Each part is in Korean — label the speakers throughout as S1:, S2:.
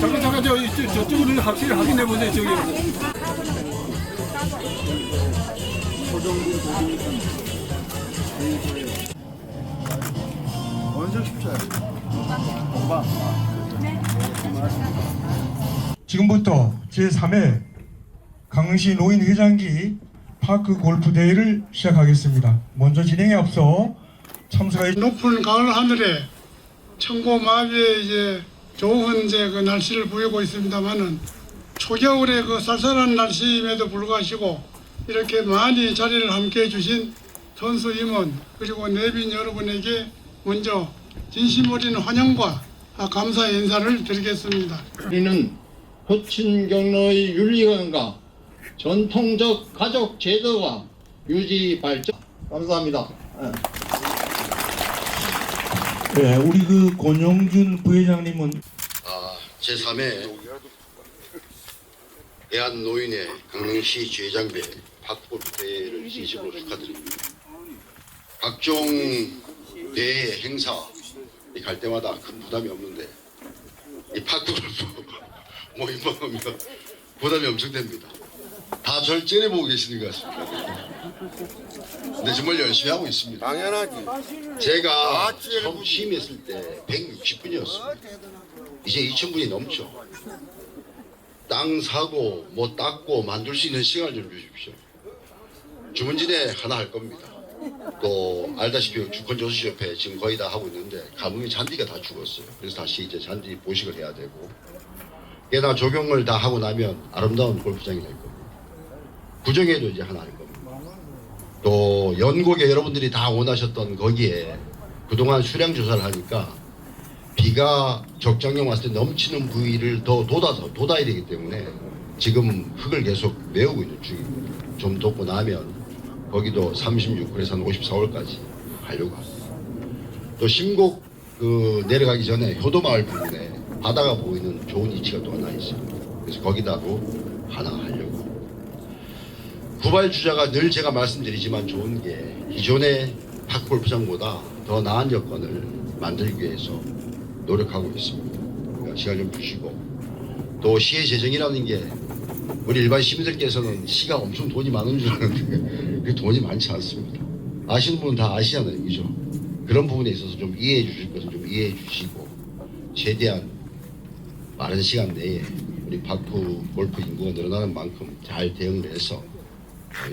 S1: 잠깐 잠깐 저 저- 저쪽으로 확실히 확인해 보세요 저기.
S2: 지금부터 제3회 강릉시 노인 회장기 파크 골프 대회를 시작하겠습니다. 먼저 진행에 앞서 참석해
S3: 높은 가을 하늘에 천고마비의 이제 좋은 이제 그 날씨를 보이고 있습니다만은 초겨울의 그 쌀쌀한 날씨임에도 불구하고 이렇게 많이 자리를 함께 해주신 선수 임원 그리고 내빈 여러분에게 먼저 진심 어린 환영과 감사 인사를 드리겠습니다.
S4: 우리는 호친 경로의 윤리관과 전통적 가족 제도와 유지 발전 감사합니다. 예.
S2: 네, 우리 그 권영준 부회장님은
S5: 아, 제3회 대한노인의 강릉시 주회장배 박골프 대회를 진심으로 축하드립니다. 각종 대회 행사 갈 때마다 큰 부담이 없는데 이 파크골프 모임만 하면 부담이 엄청 됩니다. 다절 째려보고 계시는 것 같습니다. 근데 정말 열심히 하고 있습니다.
S6: 당연하지.
S5: 제가 처음 취임했을 때 160분이었습니다. 이제 2,000분이 넘죠. 땅 사고, 뭐 닦고, 만들 수 있는 시간을 좀 주십시오. 주문진에 하나 할 겁니다. 또 알다시피 주권조수협회 지금 거의 다 하고 있는데 가뭄이 잔디가 다 죽었어요. 그래서 다시 이제 잔디 보식을 해야 되고 게다가 조경을 다 하고 나면 아름다운 골프장이 될 겁니다. 구정에도 이제 하나 할 겁니다. 또 연곡에 여러분들이 다 원하셨던 거기에 그동안 수량 조사를 하니까 비가 적정량 왔을 때 넘치는 부위를 더 돋아서 돋아야 되기 때문에 지금 흙을 계속 메우고 있는 중입니다. 좀 돋고 나면 거기도 36그래서 한 54월까지 하려고 합니다. 또 심곡 그 내려가기 전에 효도마을 부분에 바다가 보이는 좋은 위치가 또 하나 있습니다. 그래서 거기다도 하나 하려고 합니다. 구발 주자가 늘 제가 말씀드리지만 좋은 게 기존의 탁골프장보다 더 나은 여건을 만들기 위해서 노력하고 있습니다. 그러니까 시간 좀 주시고 또 시의 재정이라는 게 우리 일반 시민들께서는 시가 엄청 돈이 많은 줄 아는데 그 돈이 많지 않습니다. 아시는 분은 다 아시잖아요, 그죠? 그런 부분에 있어서 좀 이해해 주실 것은 좀 이해해 주시고 최대한 빠른 시간 내에 우리 파크 골프 인구가 늘어나는 만큼 잘 대응을 해서 어,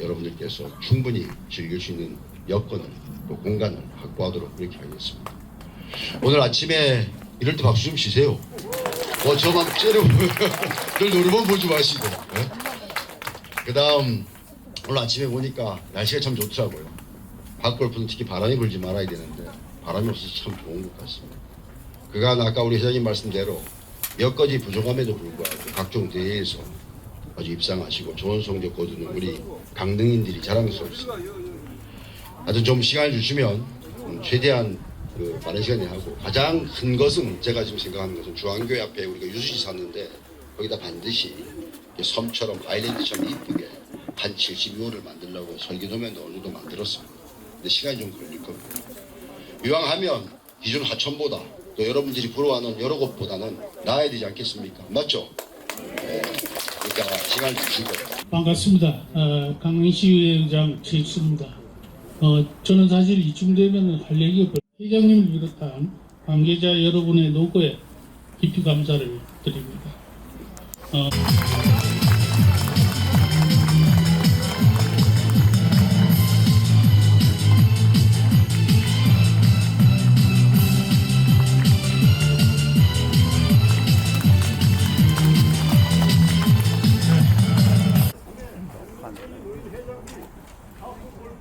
S5: 여러분들께서 충분히 즐길 수 있는 여건을 또 공간을 확보하도록 그렇게 하겠습니다. 오늘 아침에 이럴 때 박수 좀 치세요. 어, 저만 째려보면 늘 노래만 보지 마시고. 그 다음 오늘 아침에 보니까 날씨가 참 좋더라고요. 밖골프는 특히 바람이 불지 말아야 되는데 바람이 없어서 참 좋은 것 같습니다. 그간 아까 우리 회장님 말씀대로 몇 가지 부족함에도 불구하고 각종 대회에서 아주 입상하시고 좋은 성적 거두는 우리 강릉인들이 자랑스럽습니다. 하여튼 좀 시간을 주시면 음, 최대한 그 빠른 시간에 하고 가장 큰 것은 제가 지금 생각하는 것은 중앙교회 앞에 우리가 유수지 샀는데 거기다 반드시 섬처럼 아일랜드처럼 이쁘게 한 72호를 만들려고 설계도면도 어느 정도 만들었습니다. 근데 시간이 좀 걸릴 겁니다. 이왕하면 기존 하천보다 또 여러분들이 부러워하는 여러 곳보다는 나아야 되지 않겠습니까? 맞죠? 네. 그러니까 시간 주시고
S7: 반갑습니다. 어, 강릉시의장 최익수입니다. 어, 저는 사실 이쯤 되면 할 얘기가 없- 회장님을 비롯한 관계자 여러분의 노고에 깊이 감사를 드립니다. 어,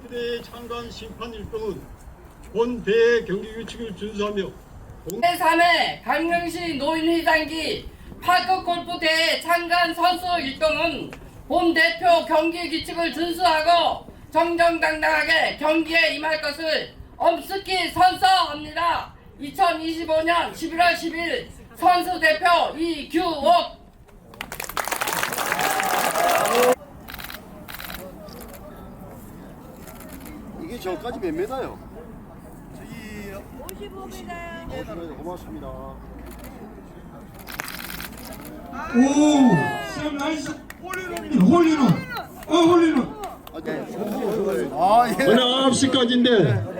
S3: 대회 참관 심판 일동은 본 대회 경기 규칙을 준수하며
S8: 제3회 강릉시 노인회장기 파크 골프 대회 참관 선수 일동은 본 대표 경기 규칙을 준수하고 정정당당하게 경기에 임할 것을 엄숙히 선서합니다. 2025년 11월 10일 선수 대표 이규옥
S6: 이게 저까지 몇 메다요?
S3: 저기
S2: 오, 쌤 나이스. 홀리는 홀리는. 어 홀리는.
S1: 오늘 9시까지인데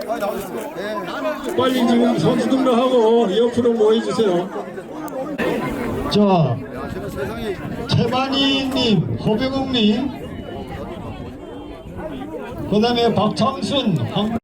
S1: 빨리 지금 선수 등록하고 옆으로 모여주세요.
S9: 자, 최만희님, 허병욱님, 그 다음에 박창순, 황...